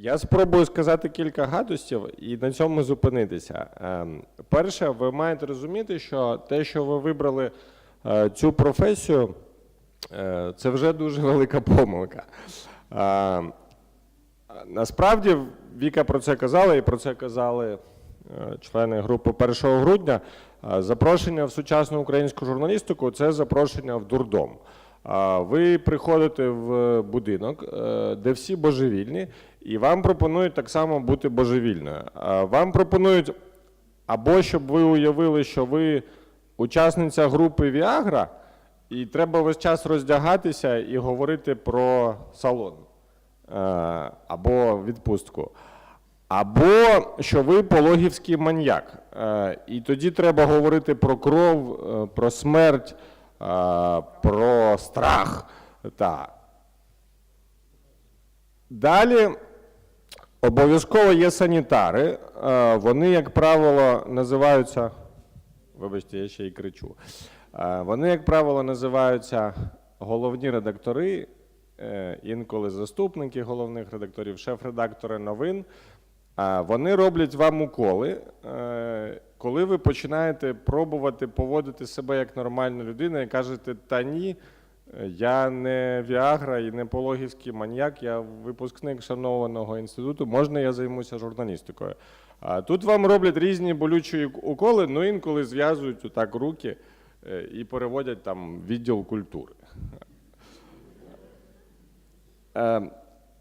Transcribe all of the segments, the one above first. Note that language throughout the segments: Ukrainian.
Я спробую сказати кілька гадостів і на цьому зупинитися. Ем, Перше, ви маєте розуміти, що те, що ви вибрали е, цю професію, е, це вже дуже велика помилка. Ем, Насправді, Віка про це казала, і про це казали е, члени групи 1 грудня. Запрошення в сучасну українську журналістику це запрошення в дурдом. Ви приходите в будинок, де всі божевільні, і вам пропонують так само бути божевільною. Вам пропонують або щоб ви уявили, що ви учасниця групи Віагра, і треба весь час роздягатися і говорити про салон е, або відпустку. Або що ви пологівський маньяк. Е, І тоді треба говорити про кров, е, про смерть, про страх. Та. Далі обов'язково є санітари. Е, Вони, як правило, називаються. Вибачте, я ще й кричу. Е, Вони, як правило, називаються головні редактори, е, інколи заступники головних редакторів, шеф-редактори новин. Вони роблять вам уколи, коли ви починаєте пробувати поводити себе як нормальна людина і кажете, та ні, я не Віагра і не пологівський маньяк, я випускник шанованого інституту, можна я займуся журналістикою. А тут вам роблять різні болючі уколи, ну інколи зв'язують отак руки е, і переводять там відділ культури. Е,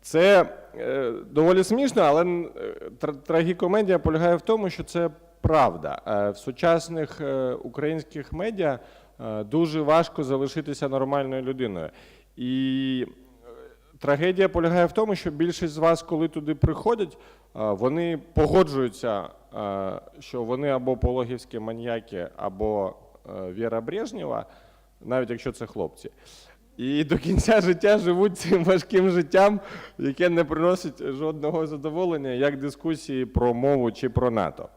Це е, доволі смішно, але трагікомедія полягає в тому, що це правда. В сучасних українських медіа дуже важко залишитися нормальною людиною. І е, трагедія полягає в тому, що більшість з вас, коли туди приходять, е, вони погоджуються, е, що вони або пологівські маньяки, або е, Віра Брежнєва, навіть якщо це хлопці. І до кінця життя живуть цим важким життям, яке не приносить жодного задоволення, як дискусії про мову чи про НАТО.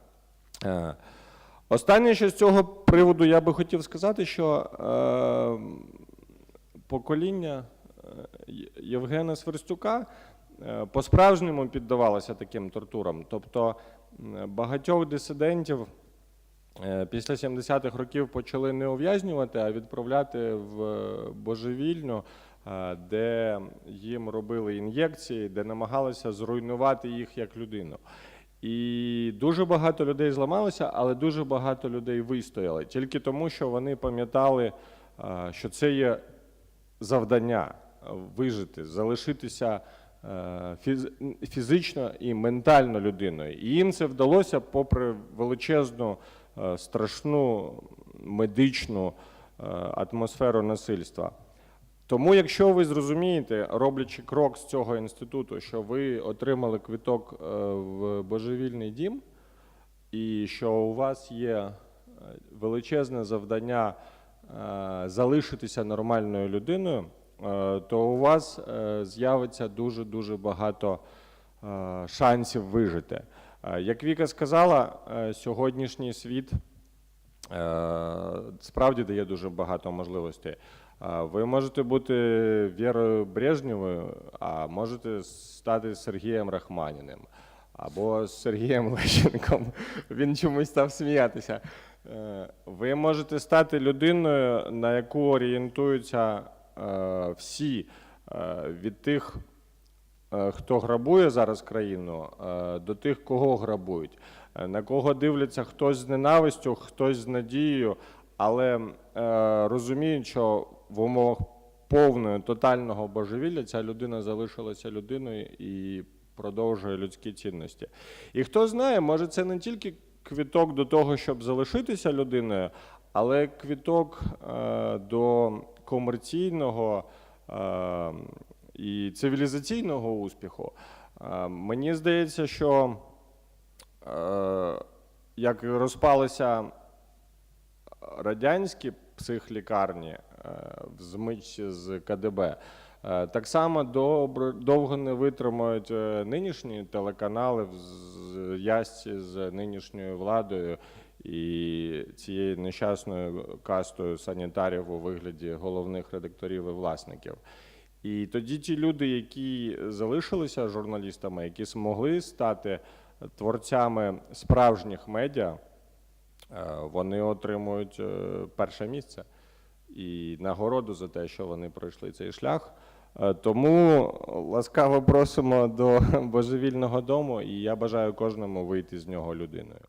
Останнє, що з цього приводу я би хотів сказати, що е, покоління е, Євгена Сверстюка е, по-справжньому піддавалося таким тортурам. Тобто багатьох дисидентів е, після 70-х років почали не ув'язнювати, а відправляти в божевільну, е, де їм робили ін'єкції, де намагалися зруйнувати їх як людину. І дуже багато людей зламалося, але дуже багато людей вистояли тільки тому, що вони пам'ятали, е, що це є завдання е, вижити, залишитися е, фізично і ментально людиною. І їм це вдалося попри величезну, страшну медичну атмосферу насильства. Тому, якщо ви зрозумієте, роблячи крок з цього інституту, що ви отримали квиток е, в божевільний дім, і що у вас є е, величезне завдання е, залишитися нормальною людиною, то у вас з'явиться дуже дуже багато шансів вижити. Як Віка сказала, сьогоднішній світ справді дає дуже багато можливостей. Ви можете бути Вірою Брежнєвою, а можете стати Сергієм Рахманіним або Сергієм Лещенком. Він чомусь став сміятися. Е, Ви можете стати людиною, на яку орієнтуються е, всі е, від тих, хто грабує зараз країну, до тих, кого грабують, на кого дивляться хтось з ненавистю, хтось з надією, але розуміють, що в умовах повного тотального божевілля ця людина залишилася людиною і продовжує людські цінності. І хто знає, може це не тільки квіток до того, щоб залишитися людиною, але квіток е, до комерційного е, і цивілізаційного успіху. Е, мені здається, що е, як розпалися радянські психлікарні е, в змичці з КДБ, е, так само довго не витримають е, нинішні телеканали в ясці з нинішньою владою і цією нещасною кастою санітарів у вигляді головних редакторів і власників. І тоді ті люди, які залишилися журналістами, які змогли стати творцями справжніх медіа, вони отримують перше місце і нагороду за те, що вони пройшли цей шлях. Е, Тому ласкаво просимо до божевільного дому, і я бажаю кожному вийти з нього людиною.